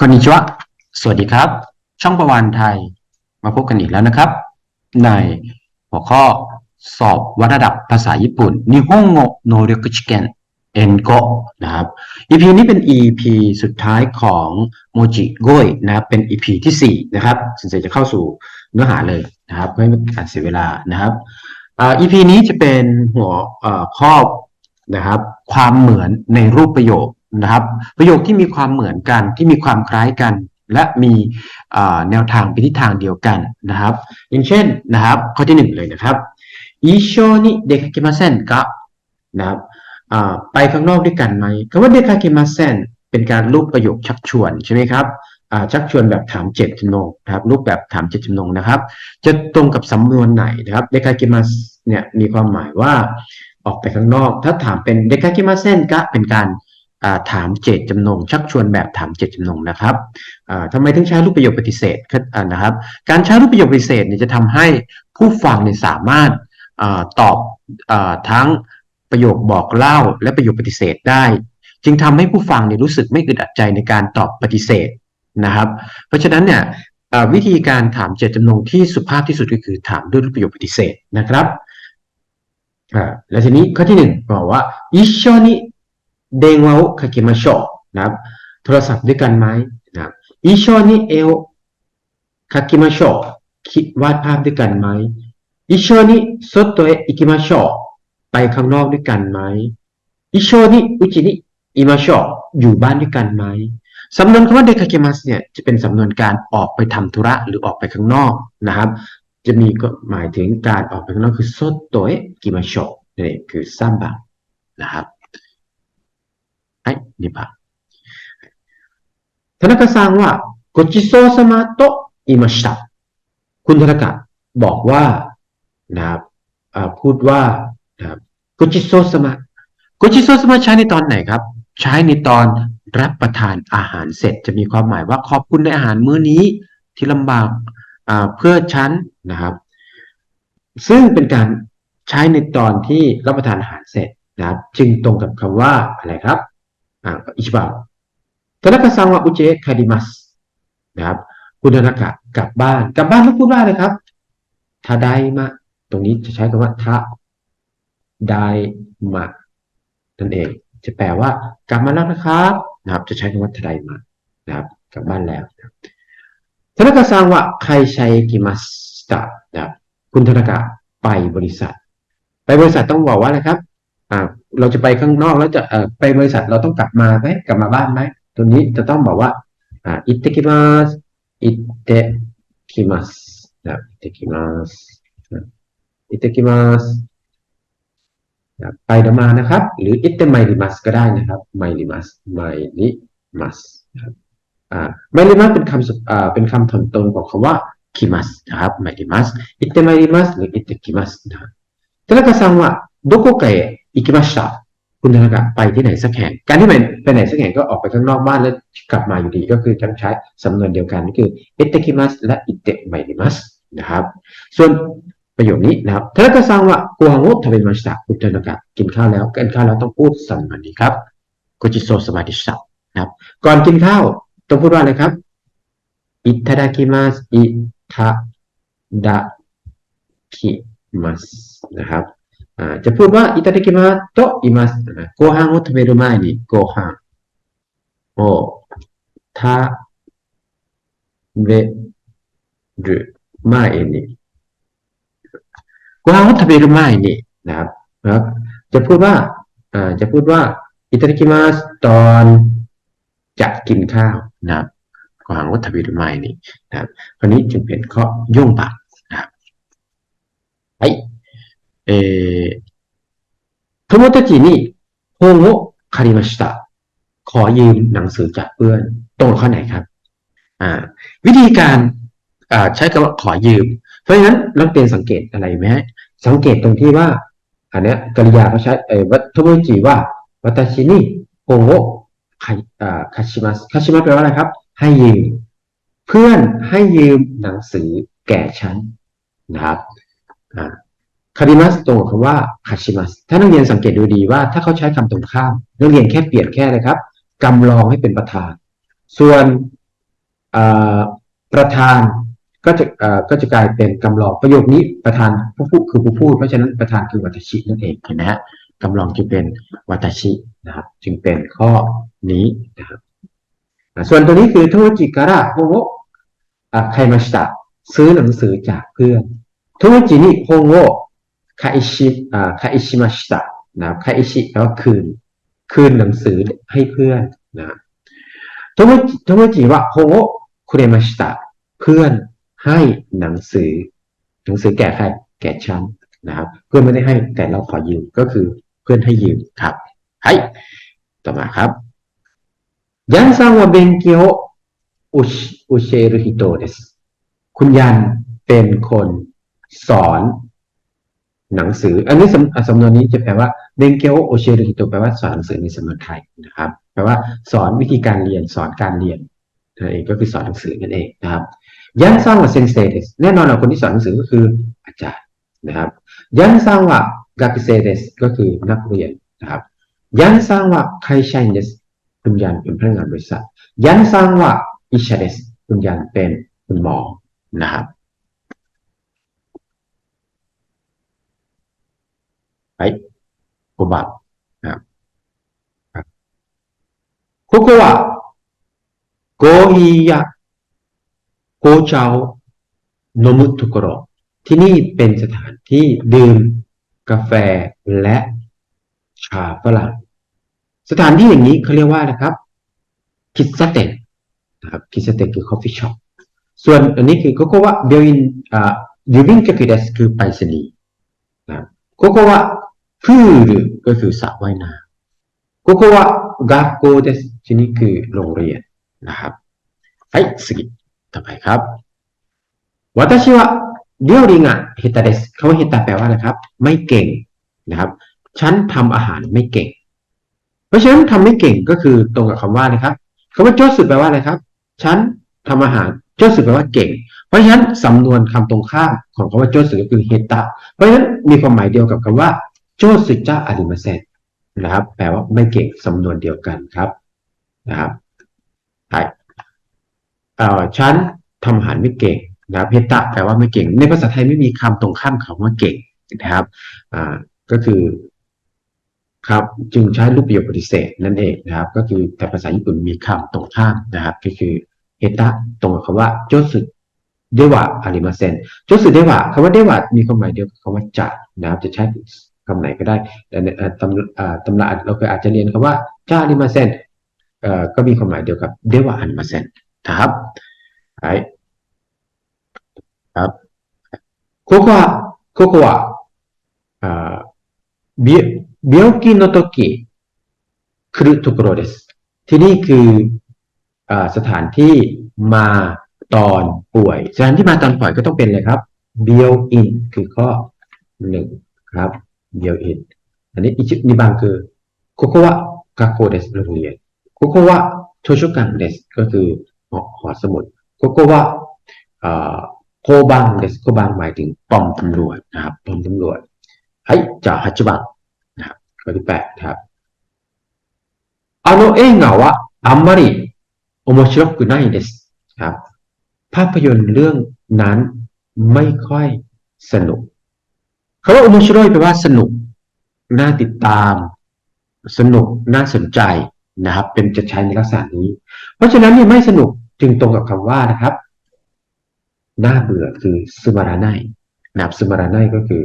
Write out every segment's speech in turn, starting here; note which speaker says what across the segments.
Speaker 1: คอนิชวะสวัสดีครับ ช่องประวันไทย มาพบกันอีกแล้วนะครับ ในหัวข้อสอบวัดระดับภาษาญี่ปุ่นนิฮงโงโนเรกุชิเกนเอ็นโกะนะครับ EP นี้เป็น EP สุดท้ายของโมจิโกยนะเป็น EP ที่ 4 นะครับสินเสจะเข้าสู่เนื้อหาเลยนะครับเพื่อไม่การเสียเวลานะครับ EP นี้จะเป็นหัวข้อนะครับ ความเหมือนในรูปประโยค นะครับ ประโยคที่มีความเหมือนกันที่มีความคล้ายกัน และมีแนวทางไปทิศทางเดียวกันนะครับ อย่างเช่นนะครับ ข้อที่หนึ่งเลยนะครับอิโชนิเดคาเกมาเซนกะนะครับไปข้างนอกด้วยกันไหมคำว่าเดคาเกมาเซนเป็นการรูปประโยคชักชวนใช่ไหมครับชักชวนแบบถามเจตจำนงนะครับรูปแบบถามเจตจำนงนะครับ จะตรงกับสำนวนไหนนะครับเดคาเกมาเนี่ยมีความหมายว่าออกไปข้างนอก ถ้าถามเป็นเดคาเกมาเซนกะเป็นการ ถามเจตจำนง ชักชวนแบบถามเจตจำนงนะครับ อ่าทำไมถึงใช้รูปประโยคปฏิเสธอ่านะครับ การใช้รูปประโยคปฏิเสธเนี่ยจะทำให้ผู้ฟังเนี่ยสามารถอาตอบอาทั้งประโยคบอกเล่าและประโยคปฏิเสธได้ จึงทำให้ผู้ฟังเนี่ยรู้สึกไม่อึดอัดใจในการตอบปฏิเสธนะครับ เพราะฉะนั้นเนี่ยอ่าวิธีการถามเจตจำนงที่สุภาพที่สุดก็คือถามด้วยรูปประโยคปฏิเสธนะครับอ่าแล้วทีนี้ข้อที่หนึ่งบอกว่า一緒に เดงว้าโอคากิมาชอนะครับโทรศัพท์ด้วยกันไหมนะครับอีชอนี่เอลคากิมาชอคิดวาดภาพด้วยกันไหมอีชอนี่โซโตัวะอิกิมาชอไปข้างนอกด้วยกันไหมอีชอนี่อุจินิอิมาชออยู่บ้านด้วยกันไหมสำนวนคำว่าเดคาเกมัสเนี่ยจะเป็นสำนวนการออกไปทำธุระหรือออกไปข้างนอกนะครับ จะมีก็หมายถึงการออกไปข้างนอกคือโซโตเอกิมาชอนี่คือซัมบะนะครับ ไอ้นี่ปะ ธนากะซังว่าごちそうさまと言いましたคุณธนากะบอกว่านะครับอ่าพูดว่านะครับごちそうさまごちそうさまใช้ในตอนไหนครับ ใช้ในตอนรับประทานอาหารเสร็จ จะมีความหมายว่าขอบคุณในอาหารมื้อนี้ที่ลำบากอ่าเพื่อฉันนะครับ ซึ่งเป็นการใช้ในตอนที่รับประทานอาหารเสร็จนะครับ จึงตรงกับคำว่าอะไรครับ อ่าอิชิบะธนากะซังว่าอุเจคาดิมัสนะครับ คุณธนากะกลับบ้าน กลับบ้านต้องพูดว่าอะไรครับทาไดมะ ตรงนี้จะใช้คำว่าทาไดมะนั่นเอง จะแปลว่ากลับมาแล้วนะครับ นะครับ จะใช้คำว่าทาไดมะนะครับ กลับบ้านแล้วธนากะซังว่าใครใช้กิมัสตะนะครับ คุณธนากะไปบริษัท ไปบริษัทต้องบอกว่าอะไรครับอ่า เราจะไปข้างนอกแล้วจะเอ่อไปบริษัทเราต้องกลับมาไหมกลับมาบ้านไหมตัวนี้จะต้องบอกว่าอ่าอิตเตกิมัสอิตเตกิมัสนะอิตเตกิมัสอิตเตกิมัสไปเดี๋ยวมานะครับ หรืออิตเตไมลิมัสก็ได้นะครับไมลิมัสไมลิมัสนะครับอ่าไมลิมัสเป็นคำสุอ่าเป็นคำถอนตรงของคำว่าคิมัสนะครับไมลิมัสอิตเตไมลิมัสหรืออิตเตกิมัสนะครับ田中さんはどこかへ อิกิมัชะคุณธนากะไปที่ไหนสักแห่ง การที่ไปไปไหนสักแห่งก็ออกไปข้างนอกบ้านแล้วกลับมาอยู่ดีก็คือจงใช้สำนวนเดียวกันก็คือเอตคิมัสและอิเตไมนิมัสนะครับ ส่วนประโยคนี้นะครับทนากะซังว่ากัวงบทเวนมาชะคุณธนากะกินข้าวแล้วกินข้าวแล้วต้องพูดสำนวนนี้ครับกุจิโซสมาดิสะนะครับ ก่อนกินข้าวต้องพูดว่าอะไรครับอิตาดากิมัสอิทาดากิมัสนะครับ จะพูดว่าอิตาลิกิมาโตอิมัสโกฮังโอทเบรุมานิโกฮังโอทาเบรุมาเอนิโกฮังโอทเบรุมาเอนินะครับครับ จะพูดว่าจะพูดว่าอิตาลิกิมาสตอนจะกินข้าวนะครับโกฮังโอทเบรุมาเอนินะครับคราวนี้จึงเป็นข้อย่งปากนะครับไอ えー、友達に本を借りました ขอยืมหนังสือจากเพื่อน ตรงกับข้อไหนครับ อ่า วิธีการอ่าใช้คำว่าขอยืม เพราะฉะนั้นนักเรียนสังเกตอะไรไหมฮะสังเกตตรงที่ว่า อันเนี้ยกริยาเขาใช้เอ่อวัตถุมจิว่าวัตชินิโฮโงคาอ่าคาชิมัสคาชิมัสแปลว่าอะไรครับ ให้ยืม เพื่อนให้ยืมหนังสือแก่ฉันนะครับ อ่า คาริมัสตรงกับคำว่าคาชิมัสถ้านักเรียนสังเกตดูดีว่าถ้าเขาใช้คำตรงข้ามนักเรียนแค่เปลี่ยนแค่เลยครับกำลองให้เป็นประธาน ส่วนประธานก็จะก็จะกลายเป็นกำลองประโยคนี้ประธานผู้พูดคือผู้พูดเพราะฉะนั้นประธานคือวัตชินั่นเองเห็นไหมฮะกำลองจึงเป็นวัตชินะครับ จึงเป็นข้อนี้นะครับส่วนตัวนี้คือโทจิการะโฮโงอะใครมาสตะซื้อหนังสือจากเพื่อนโทจินี่โฮโง คาอิชิอ่าคาอิชิมาสตะนะครับคาอิชิแปลว่าคืน คืนหนังสือให้เพื่อนนะโทโมจิโทโมจิว่าโฮคุเรมาสตะเพื่อนให้หนังสือ หนังสือแก่ใครแก่ฉันนะครับ เพื่อนไม่ได้ให้แต่เราขอยืมก็คือเพื่อนให้ยืมครับให้ต่อมาครับยันซังวะเบนเกียวอุชอุเชรุฮิโตเดสคุณยันเป็นคนสอน หนังสือ อันนี้สำนวนนี้จะแปลว่าเบนเกียวโอเชรุฮิโตแปลว่าสอนหนังสือในสำนวนไทยนะครับ แปลว่าสอนวิธีการเรียนสอนการเรียนนั่นเองก็คือสอนหนังสือนั่นเองนะครับยันซังวะเซนเซเดสแน่นอนเราคนที่สอนหนังสือก็คืออาจารย์นะครับ ยันซังวะกาคิเซเดสก็คือนักเรียนนะครับ ยันซังวะไคชัยเดสคุณยันเป็นพนักงานบริษัท ยันซังวะอิชาเดสคุณยันเป็นคุณหมอนะครับ ไปโอบะนะครับครับここはコーヒーや紅茶を飲むところที่นี่เป็นสถานที่ดื่มกาแฟและชาฝรั่ง สถานที่อย่างนี้เขาเรียกว่านะครับคิดซะเต็นะครับคิดซะเต็คือ coffee shop ส่วนอันนี้คือโกโกวะเบลอินอ่ายูบินก็คือเดสคือไปรษณีย์นะครับโกโกวะ พูลก็คือสระว่ายน้ำโกโกวะกาโกเดสที่นี่คือโรงเรียนนะครับはい次ต่อไปครับ私は料理が下手ですคำว่าเฮตาแปลว่าอะไรครับ ไม่เก่งนะครับ ฉันทำอาหารไม่เก่ง เพราะฉะนั้นทำไม่เก่งก็คือตรงกับคำว่านะครับคำว่าโจสุแปลว่าอะไรครับ ฉันทำอาหารโจสุแปลว่าเก่ง เพราะฉะนั้นสำนวนคำตรงข้ามของคำว่าโจสุก็คือเฮตะ เพราะฉะนั้นมีความหมายเดียวกับคำว่า โจสุจ้าอาริมาเซนนะครับ แปลว่าไม่เก่งสำนวนเดียวกันครับนะครับใช่เอ่อฉันทำอาหารไม่เก่งนะครับเฮตะแปลว่าไม่เก่ง ในภาษาไทยไม่มีคำตรงข้ามคำว่าเก่งนะครับอ่าก็คือครับจึงใช้รูปประโยคปฏิเสธนั่นเองนะครับ ก็คือแต่ภาษาญี่ปุ่นมีคำตรงข้ามนะครับ ก็คือเฮตะตรงกับคำว่าโจสึเดวะอาริมาเซนโจสึเดวะคำว่าเดวะมีความหมายเดียวกับคำว่าจะนะครับ จะใช้ คำไหนก็ได้ แต่ในเอ่อตำอ่าตำราเราเคยอาจจะเรียนคำว่าจ้าอาริมาเซนเอ่อก็มีความหมายเดียวกับเดวะอาริมาเซนนะครับไอ้ครับここはここはอ่า บิบิโอกิโนโตกิครุโตโกโรเดสที่นี่คืออาสถานที่มาตอนป่วย สถานที่มาตอนป่วยก็ต้องเป็นเลยครับเบียวอินคือข้อหนึ่งครับ เบียวอินอันนี้อิชินิบังคือโคโควะกาโกเดสโรงเรียนโคโควะโทชุกันเดสก็คือหอหอสมุดโคโควะโคบังเดสโคบังหมายถึงป้อมตำรวจนะครับป้อมตำรวจ はい、じゃあ8番นะครับข้อที่แปดครับあの映画はあんまり面白くないですครับ ภาพยนตร์เรื่องนั้นไม่ค่อยสนุก คำว่าโอโมชิโรยแปลว่าสนุก น่าติดตาม สนุก น่าสนใจนะครับ เป็นจะใช้ในลักษณะนี้ เพราะฉะนั้นเนี่ยไม่สนุกจึงตรงกับคำว่านะครับ น่าเบื่อคือซึมาราไนนะครับซึมาราไนก็คือ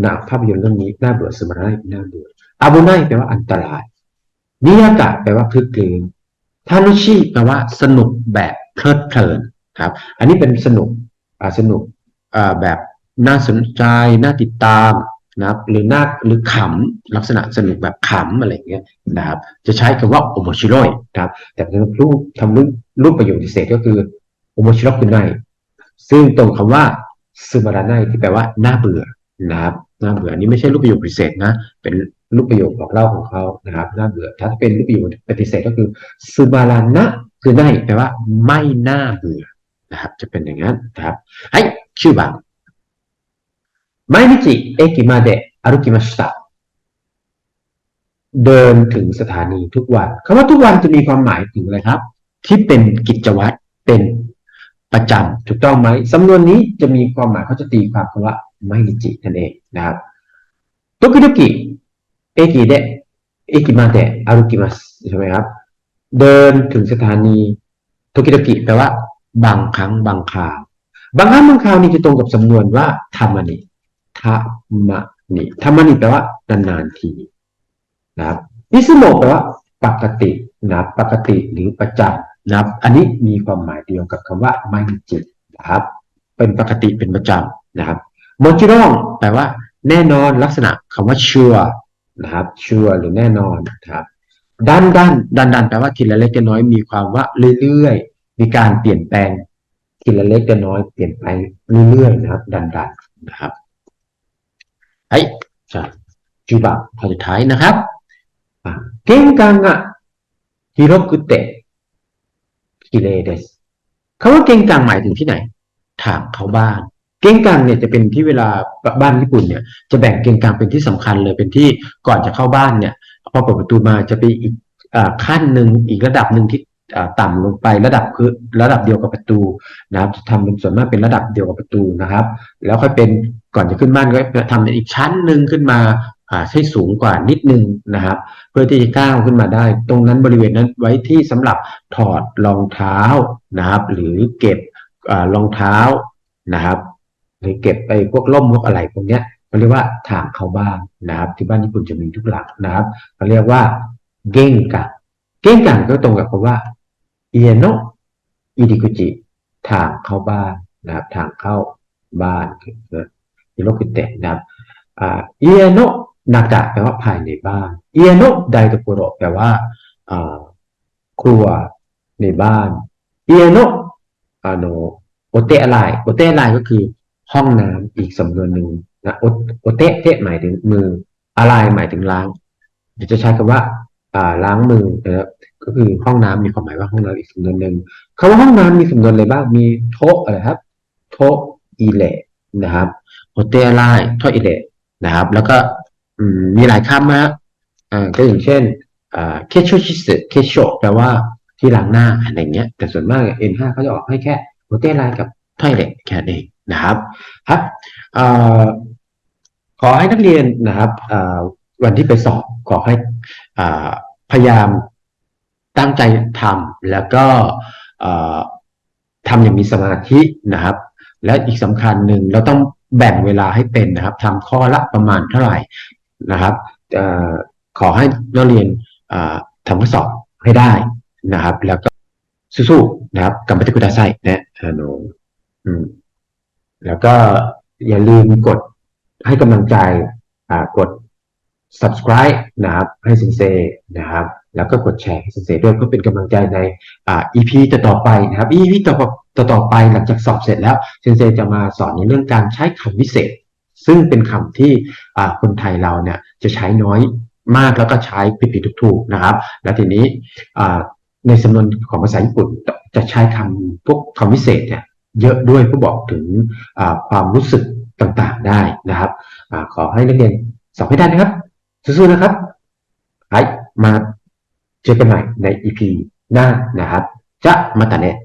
Speaker 1: หนังภาพยนตร์เรื่องนี้ น่าเบื่อสมาร์น่าเบื่ออาบุไนแปลว่าอันตรายนิยากะแปลว่าคลึกคลืนทานุชิแปลว่าสนุกแบบเพลิดเพลินครับ อันนี้เป็นสนุกสนุกแบบ น่าสนใจน่าติดตามนะครับหรือน่าหรือขำลักษณะสนุกแบบขำอะไรเงี้ยนะครับจะใช้คำว่าโอโมชิโร่ครับแต่ทำรูปทำรูปรูปประโยคพิเศษก็คือโอโมชิโร่คุณไนซึ่งตรงคำว่าซึมาราไนที่แปลว่าน่าเบื่อนะครับน่าเบื่ออันนี้ไม่ใช่รูปประโยคพิเศษนะเป็นรูปประโยคบอกเล่าของเขานะครับน่าเบื่อถ้าเป็นรูปประโยคปฏิเสธก็คือซึมารานะคือไนแปลว่าไม่น่าเบื่อนะครับจะเป็นอย่างนั้นนะครับไอ้ชื่อบาง 毎日駅まで歩きましたเดินถึงสถานีทุกวันคำว่าทุกวันจะมีความหมายถึงอะไรครับ ที่เป็นกิจวัตร เป็นประจำถูกต้องไหมสำนวนนี้จะมีความหมายเขาจะตีความคำว่าไม่จินั่นเองนะครับ時々駅で駅まで歩きますใช่ไหมครับ เดินถึงสถานีโตกิโดกิแปลว่า บางครั้งบางคราว บางครั้งบางคราวนี่จะตรงกับสำนวนว่าทามานิ ทามนิทามนิแปลว่านานๆทีนะครับนิสโมแปลว่าปกตินะปกติหรือประจำนะครับ อันนี้มีความหมายเดียวกับคำว่าไม่จิตนะครับ เป็นปกติเป็นประจำนะครับโมจิรองแปลว่า แน่นอนลักษณะคำว่า sure นะครับ sure หรือแน่นอนนะครับดันดันดันดันแปลว่าทีละเล็กทีละน้อยมีความว่าเรื่อยๆ มีการเปลี่ยนแปลงทีละเล็กทีละน้อยเปลี่ยนไปเรื่อยๆนะครับ ดันดันนะครับ はいじゃあ10番ข้อสุดท้ายนะครับอ่า玄関が広くて綺麗ですคำว่าเก่งกังหมายถึงที่ไหน ทางเข้าบ้าน เก่งกังเนี่ยจะเป็นที่เวลาบ้านญี่ปุ่นเนี่ย จะแบ่งเก่งกังเป็นที่สำคัญเลยเป็นที่ก่อนจะเข้าบ้านเนี่ย พอเปิดประตูมาจะไปอีกอาขั้นหนึ่งอีกระดับหนึ่งที่ อ่าต่ำลงไประดับคือระดับเดียวกับประตูนะครับจะทำเป็นส่วนมากเป็นระดับเดียวกับประตูนะครับ แล้วค่อยเป็นก่อนจะขึ้นบ้านก็ทำเป็นอีกชั้นหนึ่งขึ้นมาให้สูงกว่านิดนึงนะครับ เพื่อที่จะก้าวขึ้นมาได้ ตรงนั้นบริเวณนั้นไว้ที่สำหรับถอดรองเท้านะครับ หรือเก็บรองเท้านะครับ หรือเก็บไปพวกล่มพวกอะไรพวกเนี้ยเขาเรียกว่าทางเข้าบ้านนะครับ ที่บ้านญี่ปุ่นจะมีทุกหลังนะครับเขาเรียกว่าเก้งกังเก้งกังก็ตรงกับคำว่า เอียโนอิดิกุจิทางเข้าบ้านนะครับ ทางเข้าบ้านนะอิโนกุเตะนะครับเอียโนนากะแปลว่าภายในบ้านเอียโนไดโตโกโรแปลว่าครัวในบ้านเอียโนอาโนโอเตะอะไรโอเตะอะไรก็คือห้องน้ำอีกสำนวนหนึ่งนะโอโอเตะเตะหมายถึงมืออะไรหมายถึงล้างเดี๋ยวจะใช้คำว่าอ่าล้างมือนะครับ ก็คือห้องน้ำมีความหมายว่าห้องน้ำอีกสำนวนหนึ่งคำว่าห้องน้ำมีสำนวนอะไรบ้างมีโทอะไรครับ โทอีเลนะครับโอเตะอะไรโทอีเลนะครับ แล้วก็มีหลายคำนะอ่าก็อย่างเช่นอ่าเคชโชชิสึเคชโชแปลว่าที่ล้างหน้าอะไรเงี้ย แต่ส่วนมาก N5 เขาจะออกให้แค่โอเตะอะไรกับไทเลแค่นั้นเองนะครับครับอ่อขอให้นักเรียนนะครับอ่อวันที่ไปสอบขอให้อ่าพยายาม ตั้งใจทำแล้วก็เอ่อทำอย่างมีสมาธินะครับ และอีกสำคัญหนึ่งเราต้องแบ่งเวลาให้เป็นนะครับทำข้อละประมาณเท่าไหร่นะครับออขอให้นักเรียนอ่าทำข้อสอบให้ได้นะครับ แล้วก็สู้ๆนะครับกัมปติกุดาไซนะอ่านอืมแล้วก็อย่าลืมกดให้กำลังใจกด subscribe นะครับ ให้ซินเซนะครับ แล้วก็กดแชร์ให้ซินเซด้วยเพื่อเป็นกำลังใจในอ่า EP ต่อๆไปนะครับ EP ต่อต่อต่อไปหลังจากสอบเสร็จแล้วเซนเซจะมาสอนในเรื่องการใช้คำวิเศษ ซึ่งเป็นคำที่อ่าคนไทยเราเนี่ยจะใช้น้อยมากแล้วก็ใช้ผิดๆถูกๆนะครับ แล้วทีนี้อ่าในสำนวนของภาษาญี่ปุ่นจะใช้คำพวกคำวิเศษเนี่ยเยอะด้วยเพื่อบอกถึงความรู้สึกต่างๆได้นะครับอขอให้นักเรียนสอบให้ได้นะครับสู้ๆนะครับไปมา เจอกันใหม่ใน EP หน้านะครับ จะมาตาเนะ